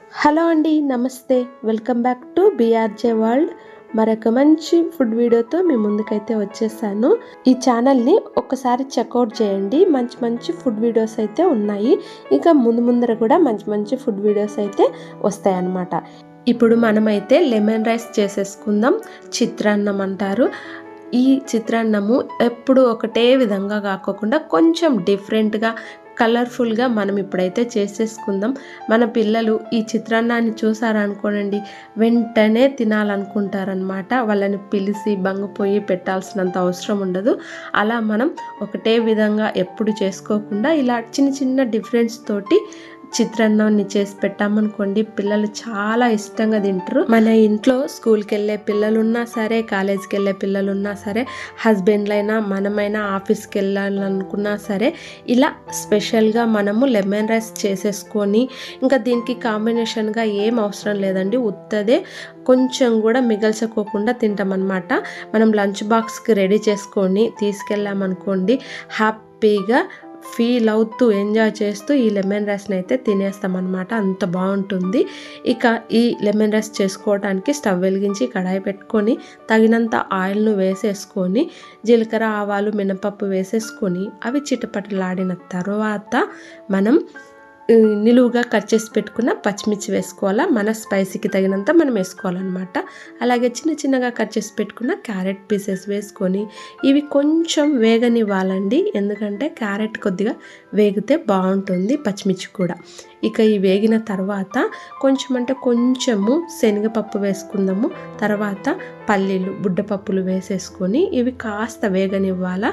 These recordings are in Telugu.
హలో అండి నమస్తే. Welcome back to BRJ world మరొక మంచి ఫుడ్ వీడియోతో మీ ముందుకైతే వచ్చేసాను. ఈ ఛానల్ని ఒకసారి చెక్అవుట్ చేయండి. మంచి మంచి ఫుడ్ వీడియోస్ అయితే ఉన్నాయి. ఇంకా ముందు ముందర కూడా మంచి మంచి ఫుడ్ వీడియోస్ అయితే వస్తాయన్నమాట. ఇప్పుడు మనమైతే లెమన్ రైస్ చేసేసుకుందాం. చిత్రాన్నం అంటారు. ఈ చిత్రాన్నము ఎప్పుడు ఒకటే విధంగా కాకోకుండా కొంచెం డిఫరెంట్గా కలర్ఫుల్గా మనం ఇప్పుడైతే చేసేసుకుందాం. మన పిల్లలు ఈ చిత్రాన్నాన్ని చూసారనుకోనండి వెంటనే తినాలనుకుంటారనమాట వాళ్ళని పిలిచి బంగపోయి పెట్టాల్సినంత అవసరం ఉండదు. అలా మనం ఒకటే విధంగా ఎప్పుడు చేసుకోకుండా ఇలా చిన్న చిన్న డిఫరెన్స్ తోటి చిత్రాన్నాన్ని చేసి పెట్టామనుకోండి పిల్లలు చాలా ఇష్టంగా తింటారు మన ఇంట్లో స్కూల్కి వెళ్ళే పిల్లలున్నా సరే కాలేజ్కి వెళ్ళే పిల్లలున్నా సరే హస్బెండ్లైనా మనమైనా ఆఫీస్కి వెళ్ళాలనుకున్నా సరే ఇలా స్పెషల్గా మనము లెమన్ రైస్ చేసేసుకొని ఇంకా దీనికి కాంబినేషన్గా ఏం అవసరం లేదండి. ఉత్తదే కొంచెం కూడా మిగల్చుకోకుండా తింటామన్నమాట. మనం లంచ్ బాక్స్కి రెడీ చేసుకొని తీసుకెళ్ళామనుకోండి హ్యాపీగా ఫీల్ అవుతూ ఎంజాయ్ చేస్తూ ఈ లెమన్ రైస్ని అయితే తినేస్తామన్నమాట. అంత బాగుంటుంది. ఇక ఈ లెమన్ రైస్ చేసుకోవడానికి స్టవ్ వెలిగించి కడాయి పెట్టుకొని తగినంత ఆయిల్ను వేసేసుకొని జీలకర్ర ఆవాలు మినపప్పు వేసేసుకొని అవి చిటపటలాడిన తర్వాత మనం నిలువుగా కట్ చేసి పెట్టుకున్న పచ్చిమిర్చి వేసుకోవాలా? మన స్పైసీకి తగినంత మనం వేసుకోవాలన్నమాట. అలాగే చిన్న చిన్నగా కట్ చేసి పెట్టుకున్న క్యారెట్ పీసెస్ వేసుకొని ఇవి కొంచెం వేగనివ్వాలండి. ఎందుకంటే క్యారెట్ కొద్దిగా వేగితే బాగుంటుంది పచ్చిమిర్చి కూడా. ఇక ఈ వేగిన తర్వాత కొంచెం అంటే కొంచెము శనగపప్పు వేసుకుందాము. తర్వాత పల్లీలు బుడ్డపప్పులు వేసేసుకొని ఇవి కాస్త వేగనివ్వాలా.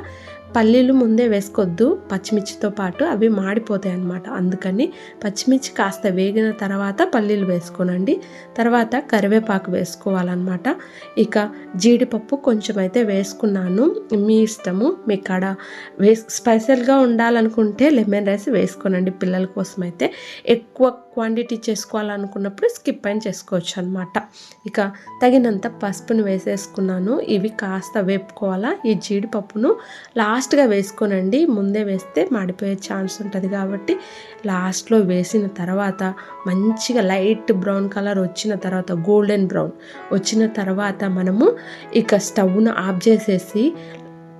పల్లీలు ముందే వేసుకోవద్దు పచ్చిమిర్చితో పాటు అవి మాడిపోతాయి అన్నమాట. అందుకని పచ్చిమిర్చి కాస్త వేగిన తర్వాత పల్లీలు వేసుకోనండి. తర్వాత కరివేపాకు వేసుకోవాలన్నమాట. ఇక జీడిపప్పు కొంచెం అయితే వేసుకున్నాను. మీ ఇష్టము. మీ కాడ వేస్ స్పెషల్గా ఉండాలనుకుంటే లెమన్ రైస్ వేసుకోనండి. పిల్లల కోసం అయితే ఎక్కువ క్వాంటిటీ చేసుకోవాలనుకున్నప్పుడు స్కిప్ అయిన చేసుకోవచ్చు అనమాట ఇక తగినంత పసుపును వేసేసుకున్నాను. ఇవి కాస్త వేపుకోవాలా. ఈ జీడిపప్పును లాస్ట్గా వేసుకోనండి. ముందే వేస్తే మాడిపోయే ఛాన్స్ ఉంటుంది కాబట్టి లాస్ట్లో వేసిన తర్వాత మంచిగా లైట్ బ్రౌన్ కలర్ వచ్చిన తర్వాత గోల్డెన్ బ్రౌన్ వచ్చిన తర్వాత మనము ఇక స్టవ్ను ఆఫ్ చేసేసి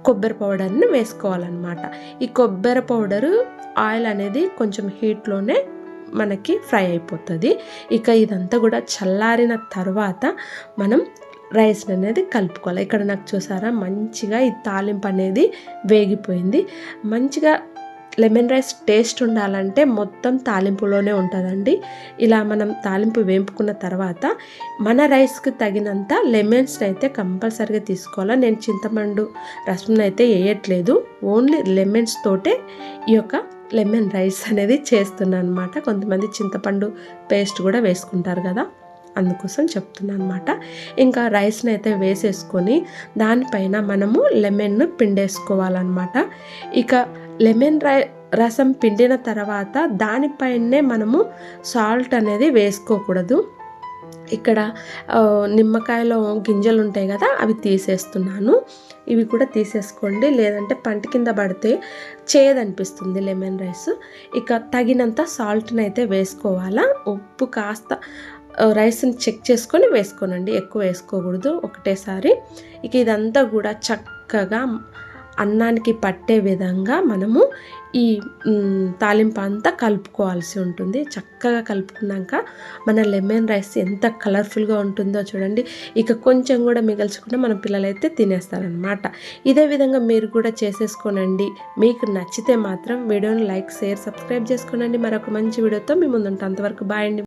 కొబ్బరి పౌడర్ని వేసుకోవాలన్నమాట. ఈ కొబ్బరి పౌడరు ఆయిల్ అనేది కొంచెం హీట్లోనే మనకి ఫ్రై అయిపోతుంది. ఇక ఇదంతా కూడా చల్లారిన తర్వాత మనం రైస్ అనేది కలుపుకోవాలి. ఇక్కడ నాకు చూసారా మంచిగా ఈ తాలింపు అనేది వేగిపోయింది. మంచిగా లెమన్ రైస్ టేస్ట్ ఉండాలంటే మొత్తం తాలింపులోనే ఉంటుందండి. ఇలా మనం తాలింపు వేంపుకున్న తర్వాత మన రైస్కి తగినంత లెమన్స్ అయితే కంపల్సరీగా తీసుకోవాలి. నేను చింతపండు రసం అయితే వేయట్లేదు. ఓన్లీ లెమన్స్ తోటే ఈ యొక్క లెమన్ రైస్ అనేది చేస్తున్నాను అనమాట కొంతమంది చింతపండు పేస్ట్ కూడా వేసుకుంటారు కదా అందుకోసం చెప్తున్నాను అనమాట ఇంకా రైస్ని అయితే వేసేసుకొని దానిపైన మనము లెమన్ను పిండేసుకోవాలన్నమాట. ఇక లెమన్ రై రసం పిండిన తర్వాత దానిపైనే మనము సాల్ట్ అనేది వేసుకోకూడదు. ఇక్కడ నిమ్మకాయలో గింజలు ఉంటాయి కదా అవి తీసేస్తున్నాను. ఇవి కూడా తీసేసుకోండి. లేదంటే పంట కింద పడితే చేయదనిపిస్తుంది లెమన్ రైస్. ఇక తగినంత సాల్ట్ని అయితే వేసుకోవాలా. ఉప్పు కాస్త రైస్ని చెక్ చేసుకొని వేసుకోనండి. ఎక్కువ వేసుకోకూడదు. ఒకటేసారి. ఇక ఇదంతా కూడా చక్కగా అన్నానికి పట్టే విధంగా మనము ఈ తాలింపు అంతా కలుపుకోవాల్సి ఉంటుంది. చక్కగా కలుపుకున్నాక మన లెమన్ రైస్ ఎంత కలర్ఫుల్గా ఉంటుందో చూడండి. ఇక కొంచెం కూడా మిగల్చకుండా మన పిల్లలైతే తినేస్తారనమాట ఇదే విధంగా మీరు కూడా చేసేసుకోనండి. మీకు నచ్చితే మాత్రం వీడియోని లైక్ షేర్ సబ్స్క్రైబ్ చేసుకోనండి. మరొక మంచి వీడియోతో మీ ముందుంటే. అంతవరకు బాయ్ అండి.